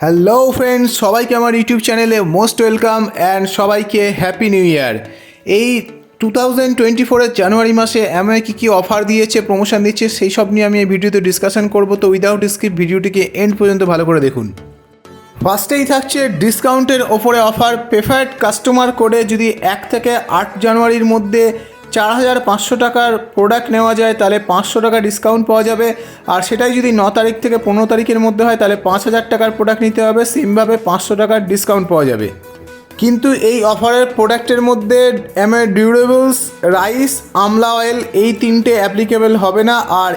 Hello friends সবাইকে আমার YouTube চ্যানেলে মোস্ট ওয়েলকাম অ্যান্ড সবাইকে হ্যাপি নিউ ইয়ার এই টু থাউজেন্ড টোয়েন্টি ফোরের জানুয়ারি মাসে অ্যামওয়ে কী কী অফার দিয়েছে প্রমোশন দিচ্ছে সেই সব নিয়ে আমি এই ভিডিওতে ডিসকাশন করব। তো উইদাউট স্কিপ ভিডিওটিকে এন্ড পর্যন্ত ভালো করে দেখুন। ফার্স্টেই থাকছে ডিসকাউন্টের ওপরে অফার প্রেফার্ড কাস্টমার কোডে যদি এক থেকে আট জানুয়ারির মধ্যে চার হাজার পাঁচশো টাকার প্রোডাক্ট নেওয়া যায়, তাহলে পাঁচশো টাকা ডিসকাউন্ট পাওয়া যাবে। আর সেটাই যদি ন তারিখ থেকে পনেরো তারিখের মধ্যে হয়, তাহলে পাঁচ হাজার টাকার প্রোডাক্ট নিতে হবে। সেমভাবে পাঁচশো টাকার ডিসকাউন্ট পাওয়া যাবে। কিন্তু এই অফারের প্রোডাক্টের মধ্যে MA durables rice amla oil এই তিনটে অ্যাপ্লিকেবল হবে না। আর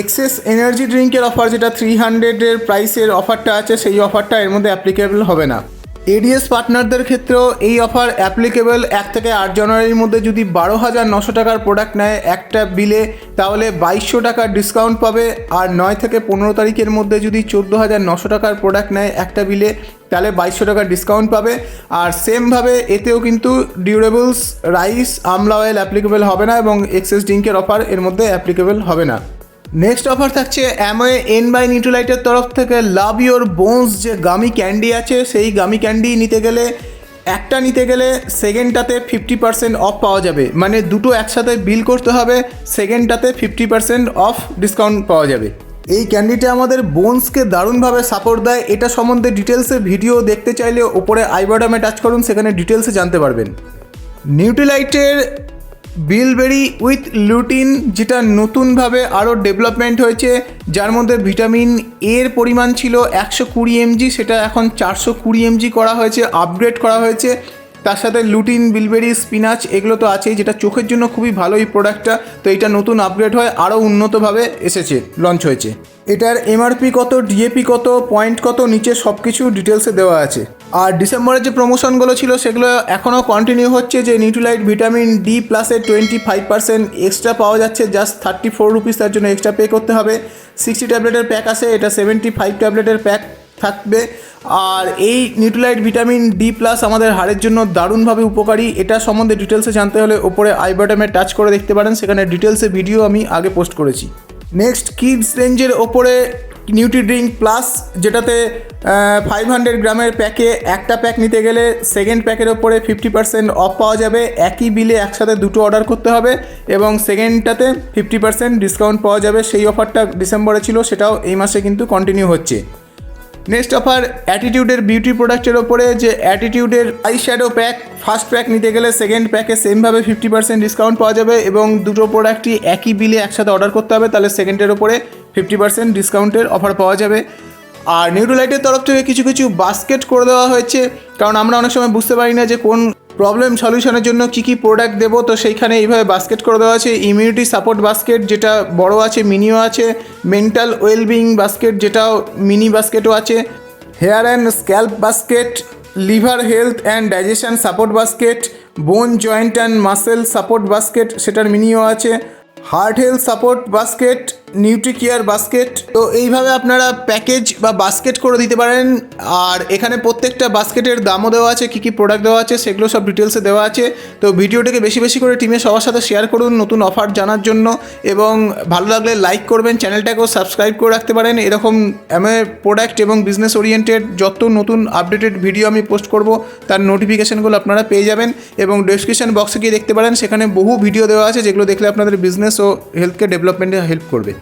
এক্সেস এনার্জি ড্রিঙ্কের অফার যেটা থ্রি হান্ড্রেডের প্রাইসের অফারটা আছে, সেই অফারটা এর মধ্যে অ্যাপ্লিকেবল হবে না। এডিএস পার্টনারদের ক্ষেত্রেও এই অফার অ্যাপ্লিকেবল এক থেকে আট জানুয়ারির মধ্যে যদি বারো হাজার নশো টাকার প্রোডাক্ট নেয় একটা বিলে তাহলে বাইশশো টাকার ডিসকাউন্ট পাবে। আর নয় থেকে পনেরো তারিখের মধ্যে যদি চোদ্দ হাজার নশো টাকার প্রোডাক্ট নেয় একটা বিলে তাহলে বাইশশো টাকার ডিসকাউন্ট পাবে। আর সেমভাবে এতেও কিন্তু durables rice amla oil applicable হবে না এবং এক্সেস ড্রিঙ্কের অফার এর মধ্যে অ্যাপ্লিকেবল হবে না। নেক্সট অফার থাকছে অ্যামওয়ে এন বাই নিউট্রিলাইটের তরফ থেকে লাভ ইয়োর বোনস যে গামি ক্যান্ডি আছে, সেই গামি ক্যান্ডি নিতে গেলে, একটা নিতে গেলে সেকেন্ডটাতে ফিফটি পার্সেন্ট অফ পাওয়া যাবে। মানে দুটো একসাথে বিল করতে হবে সেকেন্ডটাতে ফিফটি পার্সেন্ট অফ ডিসকাউন্ট পাওয়া যাবে। এই ক্যান্ডিটা আমাদের বোনসকে দারুণভাবে সাপোর্ট দেয়। এটা সম্বন্ধে ডিটেলসে ভিডিও দেখতে চাইলে ওপরে আই বাটনে টাচ করুন, সেখানে ডিটেলসে জানতে পারবেন। নিউট্রিলাইটের বিলবেরি উইথ লুটিন যেটা নতুনভাবে আরও ডেভেলপমেন্ট হয়েছে, যার মধ্যে ভিটামিন এর পরিমাণ ছিল একশো কুড়ি এমজি সেটা এখন চারশো কুড়ি এমজি করা হয়েছে আপগ্রেড করা হয়েছে। তার সাথে লুটিন বিলবেরি স্পিনাচ এগুলো তো আছেই, যেটা চোখের জন্য খুবই ভালো এই প্রোডাক্টটা তো এটা নতুন আপগ্রেড হয়, আরও উন্নতভাবে এসেছে লঞ্চ হয়েছে। এটার এমআরপি কত ডিএপি কত পয়েন্ট কত, নিচে সব কিছু ডিটেলসে দেওয়া আছে। আর ডিসেম্বরের যে প্রমোশনগুলো ছিল, সেগুলো এখনও কন্টিনিউ হচ্ছে যে নিউট্রিলাইট ভিটামিন ডি প্লাসের টোয়েন্টি ফাইভ পার্সেন্ট এক্সট্রা পাওয়া যাচ্ছে। জাস্ট থার্টি ফোর রুপিস তার জন্য এক্সট্রা পে করতে হবে। সিক্সটি ট্যাবলেটের প্যাক আছে, এটা সেভেন্টি ফাইভ ট্যাবলেটের প্যাক থাকবে। আর এই নিউট্রিলাইট ভিটামিন ডি প্লাস আমাদের হাড়ের জন্য দারুণভাবে উপকারী। এটা সম্বন্ধে ডিটেলসে জানতে হলে ওপরে আই বাটনে টাচ করে দেখতে পারেন। সেখানে ডিটেলসে ভিডিও আমি আগে পোস্ট করেছি। নেক্সট কিডস রেঞ্জের ওপরে নিউট্রি ড্রিঙ্ক প্লাস যেটাতে ফাইভ হান্ড্রেড গ্রামের প্যাকে একটা প্যাক নিতে গেলে সেকেন্ড প্যাকের ওপরে ফিফটি পার্সেন্ট অফ পাওয়া যাবে। একই বিলে একসাথে দুটো অর্ডার করতে হবে এবং সেকেন্ডটাতে ফিফটি পার্সেন্ট ডিসকাউন্ট পাওয়া যাবে। সেই অফারটা ডিসেম্বরে ছিল, সেটাও এই মাসে কিন্তু কন্টিনিউ হচ্ছে। নেক্সট অফার অ্যাটিটিউডের বিউটি প্রোডাক্টের ওপরে যে অ্যাটিটিউডের eye shadow pack first pack নিতে গেলে সেকেন্ড প্যাকে সেমভাবে ফিফটি পার্সেন্ট ডিসকাউন্ট পাওয়া যাবে এবং দুটো প্রোডাক্টই একই বিলে একসাথে অর্ডার করতে হবে। তাহলে সেকেন্ডের ওপরে ফিফটি পার্সেন্ট ডিসকাউন্টের অফার পাওয়া যাবে। আর নিউট্রোলাইটের তরফ থেকে কিছু কিছু বাস্কেট করে দেওয়া হয়েছে। কারণ আমরা অনেক সময় বুঝতে পারি না যে কোন প্রবলেম সলিউশনের জন্য কী কী প্রোডাক্ট দেবো। তো সেইখানে এইভাবে বাস্কেট করে দেওয়া আছে ইমিউনিটি সাপোর্ট বাস্কেট যেটা বড় আছে মিনিও আছে। মেন্টাল ওয়েলবিং বাস্কেট যেটাও মিনি বাস্কেটও আছে। Hair and scalp basket liver health and digestion support basket bone joint and muscle support basket সেটার মিনিও আছে। Heart health support basket Nutricare basket তো এইভাবে আপনারা প্যাকেজ বা বাস্কেট করে দিতে পারেন। আর এখানে প্রত্যেকটা বাস্কেটের দামও দেওয়া আছে, কী কী প্রোডাক্ট দেওয়া আছে, সেগুলো সব ডিটেলসে দেওয়া আছে। তো ভিডিওটাকে বেশি বেশি করে টিমে সবার সাথে শেয়ার করুন নতুন অফার জানার জন্য। এবং ভালো লাগলে লাইক করবেন চ্যানেলটাকেও সাবস্ক্রাইব করে রাখতে পারেন। এরকম এমএ প্রোডাক্ট এবং বিজনেস ওরিয়েন্টেড যত নতুন আপডেটেড ভিডিও আমি পোস্ট করব, তার নোটিফিকেশানগুলো আপনারা পেয়ে যাবেন। এবং ডেসক্রিপশন বক্সে গিয়ে দেখতে পারেন, সেখানে বহু ভিডিও দেওয়া আছে, যেগুলো দেখলে আপনাদের বিজনেস ও হেলথকে ডেভেলপমেন্টে হেল্প করবে।